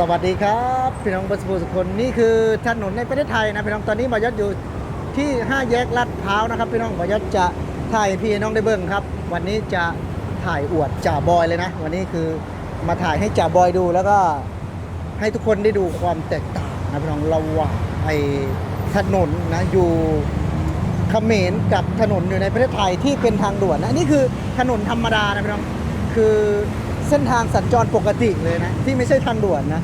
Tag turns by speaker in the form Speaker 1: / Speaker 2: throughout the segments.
Speaker 1: สวัสดีครับพี่น้องประสบุสุคนนี่คือถนนในประเทศไทยนะพี่น้องตอนนี้บอยศอยู่ที่ 5 แยกลาดพร้าวนะครับพี่น้องบอยศจะถ่ายพี่น้องได้เบิ่งครับ วันนี้จะถ่ายอวดจ่าบอยเลยนะ วันนี้คือมาถ่ายให้จ่าบอยดูแล้วก็ให้ทุกคนได้ดูความแตกต่างนะพี่น้องระหว่างไอ้ถนนนะอยู่เขมรกับถนนอยู่ในประเทศไทยที่เป็นทางด่วนนะนี่คือถนนธรรมดานะพี่น้องคือ เส้นทางสัญจรปกติเลยนะ ที่ไม่ใช่ทางด่วนนะ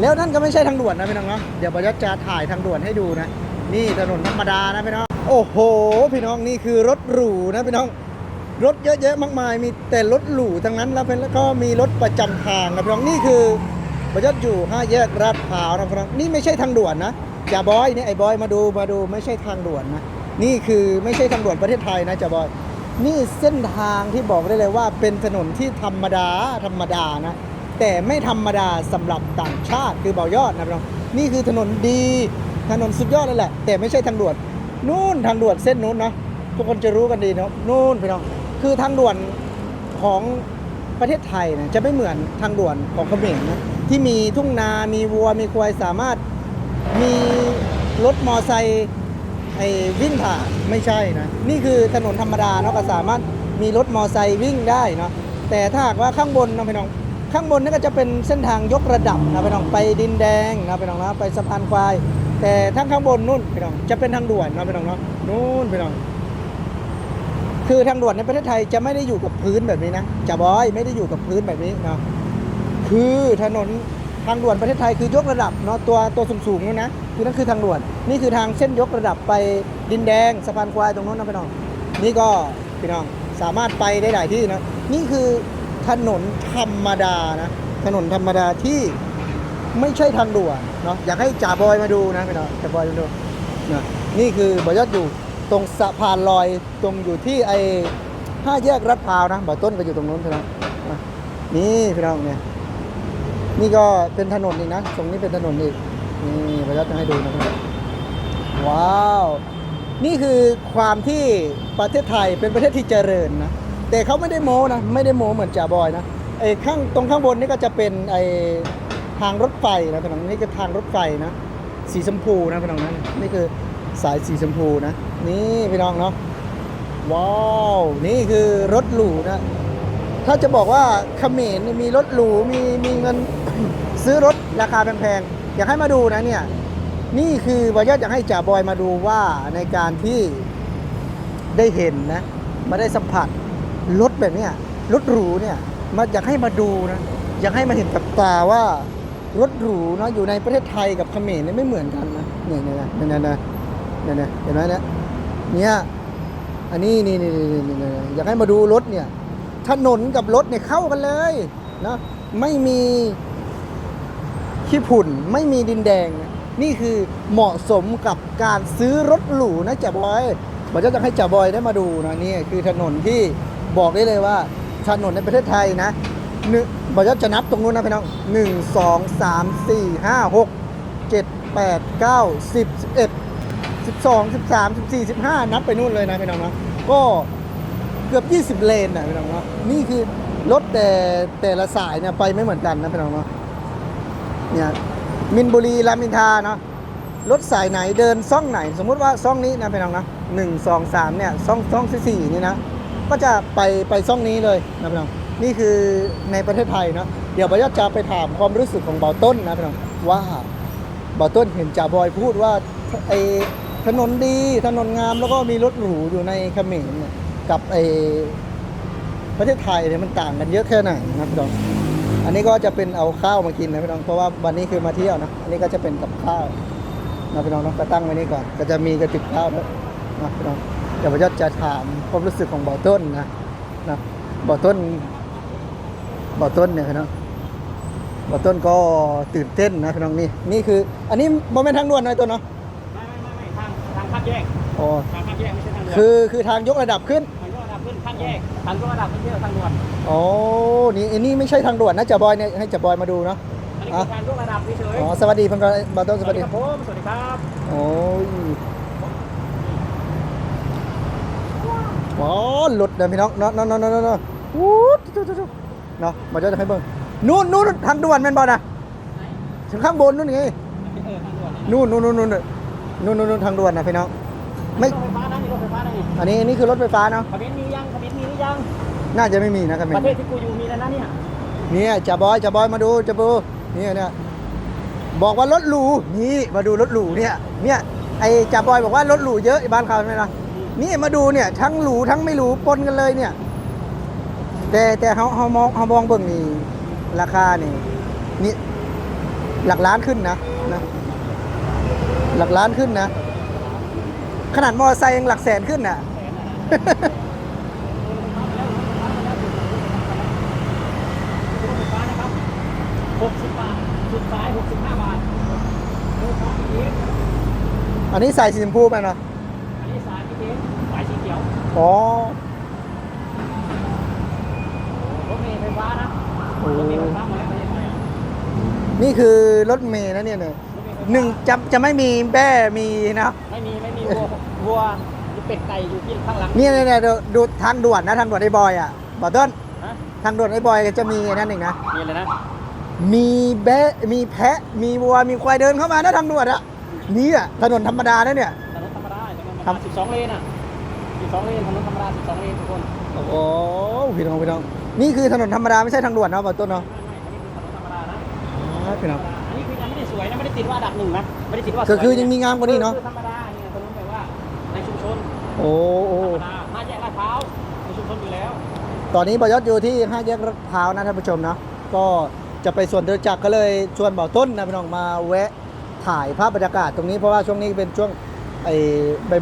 Speaker 1: แล้วนั่นก็ไม่ใช่ทางด่วนนะพี่น้องเนาะเดี๋ยวบอยจะถ่ายทางด่วนให้ดูนะ นี่ถนนธรรมดานะพี่น้องโอ้โห พี่น้องนี่คือรถหรูนะพี่น้องรถเยอะแยะมากมายมีแต่รถหรูทั้งนั้นแล้วเป็นแล้วก็มีรถประจำทางนะพี่น้องนี่คือบอยศอยู่ห้าแยกลาดพร้าวนะพี่น้องนี่ไม่ใช่ทางด่วนนะจ่าบอยนี่ไอ้บอยมาดูมาดูไม่ใช่ทางด่วนนะนี่คือไม่ใช่ทางด่วนประเทศไทยนะจ่าบอย นี่เส้นทางที่บอกได้เลยว่าเป็นถนนที่ธรรมดาธรรมดานะ แต่ไม่ธรรมดาสำหรับต่างชาติคือเบายอดนะพี่น้องนี่คือถนนดีถนนสุดยอดเลยแหละ แต่ไม่ใช่ทางด่วนนู่นทางด่วนเส้นนู้นนะทุกคนจะรู้กันดีเนาะนู่นพี่น้องคือทางด่วนของประเทศไทยนะจะไม่เหมือนทางด่วนของเขมรนะที่มีทุ่งนา มีวัวมีควายสามารถมีรถมอไซค์ ไอ้วิ่งผ่านไม่ใช่นะ นี่คือถนนธรรมดาเนาะก็สามารถมีรถมอไซค์วิ่งได้เนาะแต่ถ้าหากว่าข้างบนนะพี่น้องข้างบนนี่ก็จะเป็นเส้นทางยกระดับนะพี่น้องไปดินแดงนะพี่น้องนะไปสะพานควาย แต่ทางข้างบนนู่นพี่น้องจะเป็นทางด่วนนะพี่น้องเนาะนู่นพี่น้องคือทางด่วนในประเทศไทยจะไม่ได้อยู่กับพื้นแบบนี้นะจะบอยไม่ได้อยู่กับพื้นแบบนี้เนาะคือถนนทางด่วนประเทศไทยคือยกระดับเนาะตัวตัวสูงๆนู่นนะ คือนั่นคือทางด่วน นี่คือทางเส้นยกระดับไปดินแดงสะพานควายตรงนู้นนะพี่น้อง นี่ก็พี่น้องสามารถไปได้หลายที่นะ นี่คือถนนธรรมดานะ ถนนธรรมดาที่ไม่ใช่ทางด่วนเนาะ อยากให้จ่าบอยมาดูนะพี่น้องจ่าบอยมาดูนะนี่คือบอยอดอยู่ตรงสะพานลอยตรงอยู่ที่ไอ้ห้าแยกรัดพร้าวนะบ่อต้นก็อยู่ตรงนู้นพี่น้องนนี่พี่น้องเนี่ย นี่ก็เป็นถนนอีกนะ ตรงนี้เป็นถนนอีก นี่บอยอดจะให้ดูนะครับว้าว นี่คือความที่ประเทศไทยเป็นประเทศที่เจริญนะ แต่เขาไม่ได้โม้นะ ไม่ได้โม้เหมือนจ่าบอยนะไอ้ข้างตรงข้างบนนี่ก็จะเป็นไอ้ทางรถไฟนะพี่น้องนี่คือทางรถไฟนะ สีชมพูนะพี่น้องนะนี่คือสายสีชมพูนะ นี่พี่น้องเนาะว้าวนี่คือรถหรูนะ ถ้าจะบอกว่าเขมรมีรถหรูมีมีเงินซื้อรถราคาแพงๆ อยากให้มาดูนะเนี่ย นี่คือบอยอดอยากให้จ่าบอยมาดูว่าในการที่ได้เห็นนะมาได้สัมผัสรถแบบเนี้ยรถหรูเนี่ยมาอยากให้มาดูนะอยากให้มาเห็นกับตาว่ารถหรูเนาะอยู่ในประเทศไทยกับเขมรเนี่ยไม่เหมือนกันนะเนี่ยเนี่ยเนี่ยเนี่ยเนี่ยเห็นไหมเนี่ยเนี่ยอันนี้นี่นี่นี่นี่อยากให้มาดูรถเนี่ยถนนกับรถเนี่ยเข้ากันเลยนะไม่มี ขี้ผุ่นไม่มีดินแดง นี่คือเหมาะสมกับการซื้อรถหรูนะจ่าบอยบอกจะให้จ่าบอยได้มาดูนะนี่คือถนนที่บอกได้เลยว่าถนนในประเทศไทยนะหนึ่งบอกจะนับตรงนู้นนะพี่น้องหนึ่งสองสามสี่ห้าหกเจ็ดแปดเก้าสิบสิบเอ็ดสิบสองสิบสามสิบสี่สิบห้านับไปนู่นเลยนะพี่น้องนะก็เกือบยี่สิบเลนนะพี่น้องนะนี่คือรถแต่แต่ละสายเนี่ยไปไม่เหมือนกันนะพี่น้องเนาะ เนี่ยมินบุรีรามอินทาเนาะรถสายไหนเดินซ่องไหน สมมุติว่าซ่องนี้นะพี่น้องนะหนึ่งสองสามเนี่ยซ่องซ่องที่สี่นี่นะก็จะไปไปซ่องนี้เลยนะพี่น้องนี่คือในประเทศไทยเนาะเดี๋ยวบอยอดจะไปถามความรู้สึกของเบาต้นนะพี่น้องว่าเบาต้นเห็นจ่าบอยพูดว่าไอถนนดีถนนงามแล้วก็มีรถหรูอยู่ในเขมรกับไอประเทศไทยเนี่ยมันต่างกันเยอะแค่ไหนนะพี่น้อง อันนี้ก็จะเป็นเอาข้าวมากินนะพี่น้อง เพราะว่าวันนี้คือมาเที่ยวนะ อันนี้ก็จะเป็นกับข้าวนะพี่น้องเนาะก็ตั้งไว้นี่ก่อน ก็จะมีกระติบข้าวด้วยนะพี่น้อง เดี๋ยวผมจะจะถามความรู้สึกของบ่อต้นนะนะบ่อต้นบ่อต้นเนี่ยพี่น้องบ่อต้นก็ตื่นเต้นนะพี่น้องนี่ นี่คือ อันนี้โมเมนทางด่วนนะตัวเนาะ
Speaker 2: ไม่ไม่ไม่ไม่ทางทางข้ามแยก
Speaker 1: อ๋อ
Speaker 2: ทางข้ามแยกไม่ใช่ทางด่วน
Speaker 1: คือคือทางยกระดับขึ้น
Speaker 2: ทางยกระดับขึ้นข้ามแยกทางยกระดับไม่ใช่ทางด่วน
Speaker 1: อ๋อนี่อันนี้ไม่ใช่ทางด่วนนะจะบอยเนี่ยให้จะบอยมาดูเนาะ
Speaker 2: อันนี้คือทางยกระดับเฉย
Speaker 1: อ๋อสวัสดีเพันก็บ่อต้น
Speaker 2: ๆ
Speaker 1: สวัสดี
Speaker 2: ครับผมสวัสดีครับ
Speaker 1: โอ้ยอ๋อหลุดเดินพี่น้องเนาะเนาะเนาะเนาะเนาะเนาะวู้ดจุ๊จุ๊จุ๊เนาะมาจะให้เบิ่งนู่นนู่นทางด่วนแม่นบ่นะถึงข้างบนนู่นไง
Speaker 2: เออทางด่วน
Speaker 1: นู่นนู่นนู่นนู่นนู่นนู่นนู่นทางด่วนนะพี่น้องไม่
Speaker 2: ร ถไฟฟ้านะนี่รถไฟฟ้านะนี่
Speaker 1: อันนี้อันนี้คือรถไฟฟ้าเนาะ
Speaker 2: คอมเมนต์มียังคอมเมนต์มีหรือยัง
Speaker 1: น่าจะไม่มีนะกันเม
Speaker 2: ประเทศที่กูอยู่มีแล้วนะเนี่ย
Speaker 1: เนี่ยจ่าบอยจ่าบอยมาดูจ่าบูเนี่ยเนี่ยบอกว่ารถหรูนี่มาดูรถหรูเนี่ยเนี่ยไอ้จ่าบอยบอกว่ารถหรูเยอะไอ้บ้านเขาใช่ไหมล่ะนี่มาดูเนี่ยทั้งหรูทั้งไม่หรูปนกันเลยเนี่ย แต่แต่เขาเขามองเขามองเบิ่งนี่ราคานี่นี่หลักล้านขึ้นนะนะ หลักล้านขึ้นนะ ขนาดมอเตอร์ไซค์ยังหลักแสนขึ้นน่ะ
Speaker 2: รถไฟฟ้านะครับ60 บาท สุดท้าย 65 บาทรถไฟฟ้าอีก
Speaker 1: อันนี้ใส่สีชมพูไปเนาะ
Speaker 2: อันนี้สายพีเอสสายสีเขียว
Speaker 1: อ๋อ
Speaker 2: รถเมล์ไฟฟ้านะ
Speaker 1: โอ้
Speaker 2: รถเมล์ไฟฟ้าหมดแล้วประเทศไทยอะ
Speaker 1: นี่คือรถเมย์นะเนี่ยเนี่ย
Speaker 2: รถเมล์ไฟฟ้า
Speaker 1: หนึ่งจะจะไม่มีแบ้มีนะ
Speaker 2: ไม่มี ไม่มีวัว วัวมีเป็ดไก่อยู่ที่ข้างหลัง
Speaker 1: เนี่ยเนี่ยเนี่ยดูดูทางด่วนนะทางด่วนไอ้บอยอะบอกต้น
Speaker 2: ฮะ
Speaker 1: ทางด่วนไอ้บอยจะมีไอ้นั่นเองนะ
Speaker 2: มีอะไรนะ
Speaker 1: มีแบะมีแพะ มีวัว มีควายเดินเข้ามานะทางด่วนอะนี่อะถนนธรรมดานะเนี่ย
Speaker 2: ถนนธรรมดาถนนธรรม
Speaker 1: ครั
Speaker 2: ดา
Speaker 1: บ
Speaker 2: 12เลนอะ12เลนถนนธรรมดา12เลนทุกคน
Speaker 1: โอ้โหพี่น้องพี่น้องนี่คือถนนธรรมดาไม่ใช่ทางด่วนเนาะบอกต้นเนาะ
Speaker 2: ไม่ไม่อันนี้คือถนนธรรมดานะ
Speaker 1: อ๋อพี่น้อง
Speaker 2: อันนี้คือยังไม่ได้สวยนะไม่ได้ติดว่าอันดับหนึ่งนะไม่ได้ติดว่าสวย
Speaker 1: ก็คือยังมีงามกว่านี้เนาะ
Speaker 2: คือธรรมดา
Speaker 1: โอ้โอ้
Speaker 2: ธรรมดาห้าแยกลาดพร้าวในชุมชนอยู่แล้ว
Speaker 1: ตอนนี้บอยศอยู่ที่ห้าแยกรัดพร้าวนะท่านผู้ชมนะก็จะไปส่วนเดินจักรก็เลยชวนเบาต้นนะพี่น้องมาแวะถ่ายภาพบรรยากาศตรงนี้เพราะว่าช่วงนี้เป็นช่วงไอ้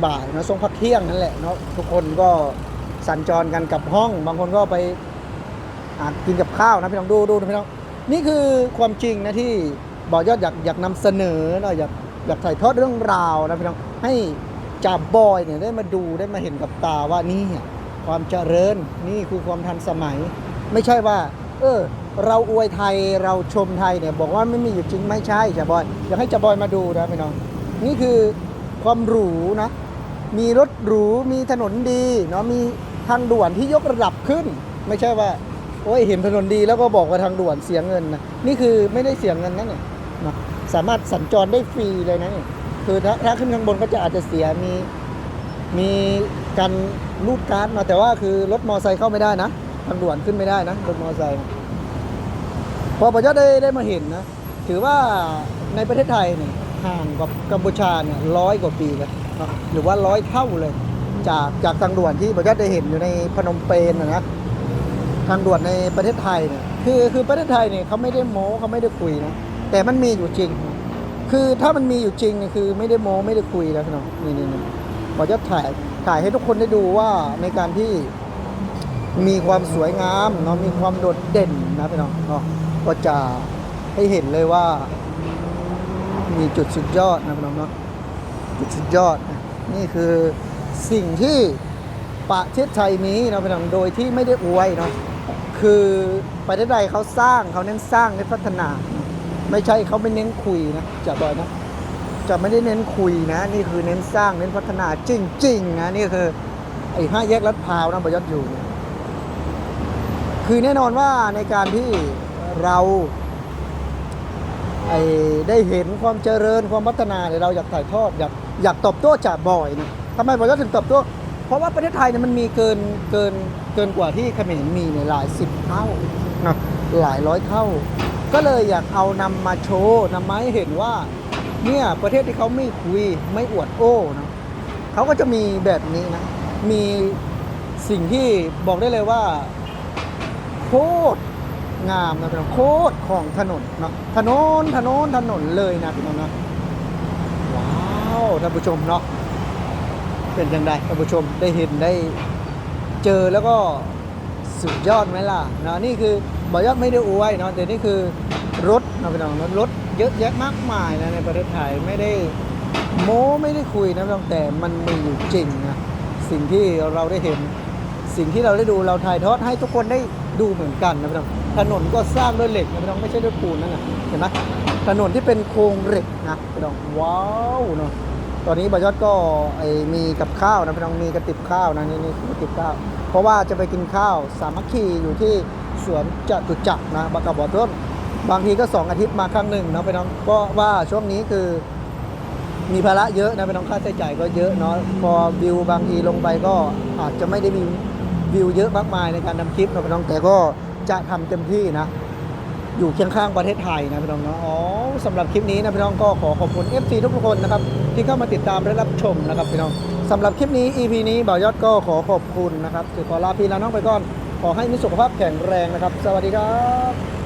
Speaker 1: บ่ายๆนะช่วงพักเที่ยงนั่นแหละเนาะทุกคนก็สัญจรกันกับห้อง บางคนก็ไปอาจกินกับข้าวนะพี่น้องดูดูนะพี่น้องนี่คือความจริงนะที่บอยศอยากอยากนำเสนอเนาะอยากอยากถ่ายทอดเรื่องราวนะพี่น้องให้ จ่าบอยเนี่ยได้มาดูได้มาเห็นกับตาว่านี่ความเจริญนี่คือความทันสมัย ไม่ใช่ว่า เออ เราอวยไทยเราชมไทยเนี่ย บอกว่าไม่มีอยู่จริงไม่ใช่จ่าบอยอยากให้จ่าบอยมาดูนะพี่น้องนี่คือความหรูนะ มีรถหรูมีถนนดีเนาะมีทางด่วนที่ยกระดับขึ้น ไม่ใช่ว่า โอ้ยเห็นถนนดีแล้วก็บอกว่าทางด่วนเสียเงินนะนี่คือไม่ได้เสียเงินนะเนี่ยนะสามารถสัญจรได้ฟรีเลยนะเนี่ย คือถ้าถ้าขึ้นข้างบนก็จะอาจจะเสียมีมีการรูดการ์ดมาแต่ว่าคือรถมอไซค์เข้าไม่ได้นะทางด่วนขึ้นไม่ได้นะรถมอเตอไซค์พอประยศได้ได้มาเห็นนะถือว่าในประเทศไทยเนี่ยห่างกับกัมพูชาเนี่ยร้อยกว่าปีเนาะหรือว่าร้อยเท่าเลย จากจากทางด่วนที่ประยศได้เห็นอยู่ในพนมเปญนะนะทางด่วนในประเทศไทยเนี่ยคือคือประเทศไทยเนี่ยเขาไม่ได้โม้เขาไม่ได้คุยนะแต่มันมีอยู่จริง คือถ้ามันมีอยู่จริงคือไม่ได้โม้ไม่ได้คุยแล้วน้องนี่นี่นี่ประถ่ายถ่ายให้ทุกคนได้ดูว่าในการที่มีความสวยงามเนาะมีความโดดเด่นนะพี่น้องเนาะก็จะให้เห็นเลยว่า มีจุดสุดยอดนะพี่น้องเนาะจุดสุดยอด นี่คือสิ่งที่ประเทศไทยมีนะพี่น้องโดยที่ไม่ได้อวยเนาะคือประเทศไทยเขาสร้างเขาเน้นสร้างเน้นพัฒนา ไม่ใช่เขาไม่เน้นคุยนะจะบอกนะจะไม่ได้เน้นคุยนะ นี่คือเน้นสร้างเน้นพัฒนาจริงๆนะนี่คือไอ้ห้าแยกลัดพร้าวนะบยศอยู่เนี่ยคือแน่นอนว่าในการที่เราไอ้ได้เห็นความเจริญความพัฒนาเนี่ยเราอยากถ่ายทอดอยากอยากตอบโต้จากบ่อยนะทำไมผมถึงตอบโต้เพราะว่าประเทศไทยเนี่ยมันมีเกินเกินเกินกว่าที่เขมรมีเนี่ยหลายสิบเท่านะหลายร้อยเท่า ก็เลยอยากเอานำมาโชว์นำมาให้เห็นว่าเนี่ยประเทศที่เขาไม่คุยไม่อวดโอ้นะเขาก็จะมีแบบนี้นะ มีสิ่งที่บอกได้เลยว่าโคตรงามนะพี่น้องโคตรของถนนเนาะถนนถนนถนนเลยนะพี่น้องนะว้าวท่านผู้ชมเนาะเป็นยังไงท่านผู้ชมได้เห็นได้เจอแล้วก็ สุดยอดไหมล่ะนะนี่คือบอยอดไม่ได้อวยเนาะแต่นี่คือรถนะพี่น้องรถเยอะแยะมากมายนะในประเทศไทยไม่ได้โม้ไม่ได้คุยนะพี่น้องแต่มันมีอยู่จริงนะสิ่งที่เราได้เห็น สิ่งที่เราได้ดูเราถ่ายทอดให้ทุกคนได้ดูเหมือนกันนะพี่น้องถนนก็สร้างด้วยเหล็กนะพี่น้องไม่ใช่ด้วยปูนนั่นนะเห็นไหมถนนที่เป็นโครงเหล็กนะพี่น้องว้าวเนาะ ตอนนี้บายอดก็มีกับข้าวนะพี่น้องมีกระติบข้าวนะนี่นี่กระติบข้าว เพราะว่าจะไปกินข้าวสามัคคีอยู่ที่สวนจตุจักรนะบากาบอต้นบางทีก็สองอาทิตย์มาครั้งหนึ่งนะพี่น้องก็ว่าช่วงนี้คือมีภาระเยอะนะพี่น้องค่าใช้จ่ายก็เยอะเนาะพอวิวบางทีลงไปก็อาจจะไม่ได้มีวิวเยอะมากมายในการทำคลิปนะพี่น้องแต่ก็จะทำเต็มที่นะ อยู่เคียงข้างประเทศไทยนะพี่น้องเนาะอ๋อสำหรับคลิปนี้นะพี่น้องก็ขอขอบคุณ FC ทุกคนนะครับที่เข้ามาติดตามและรับชมนะครับพี่น้องสำหรับคลิปนี้ EP นี้บ่าวยอดก็ขอขอบคุณนะครับคือขอลาพี่ลาน้องไปก่อนขอให้มีสุขภาพแข็งแรงนะครับ สวัสดีครับ